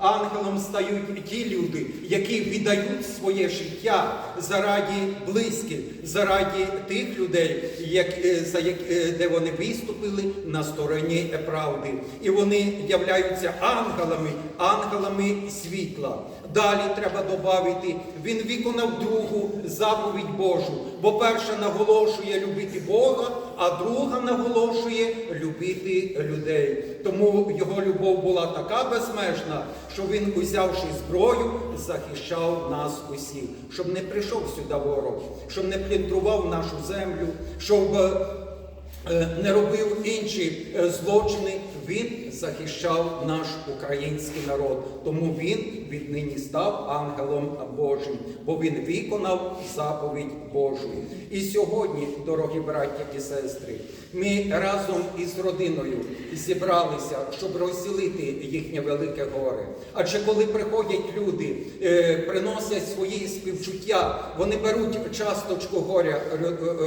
Ангелом стають ті люди, які віддають своє життя заради близьких, заради тих людей, як, е, за як, е, де вони виступили на стороні правди. І вони являються ангелами, ангелами світла. Далі треба додати, він виконав другу заповідь Божу, бо перша наголошує любити Бога, а друга наголошує любити людей. Тому його любов була така безмежна, що він, узявши зброю, захищав нас усіх, щоб не прийшов сюди ворог, щоб не пліндрував нашу землю, щоб е, не робив інші е, злочини. Він захищав наш український народ, тому він віднині став ангелом Божим, бо він виконав заповідь Божу. І сьогодні, дорогі браття і сестри, ми разом із родиною зібралися, щоб розділити їхнє велике горе. Адже коли приходять люди, е, приносять свої співчуття, вони беруть часточку горя е,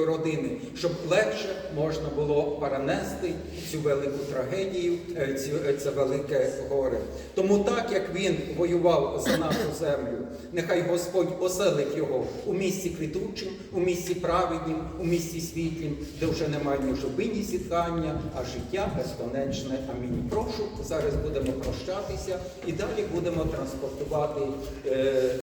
родини, щоб легше можна було перенести цю велику трагедію, це велике горе. Тому так як він воював за нашу землю, нехай Господь оселить його у місці квітучим, у місці праведнім, у місці світлім, де вже немає ні жуби, ні зітхання, а життя безконечне. Амінь. Прошу, зараз будемо прощатися і далі будемо транспортувати. е,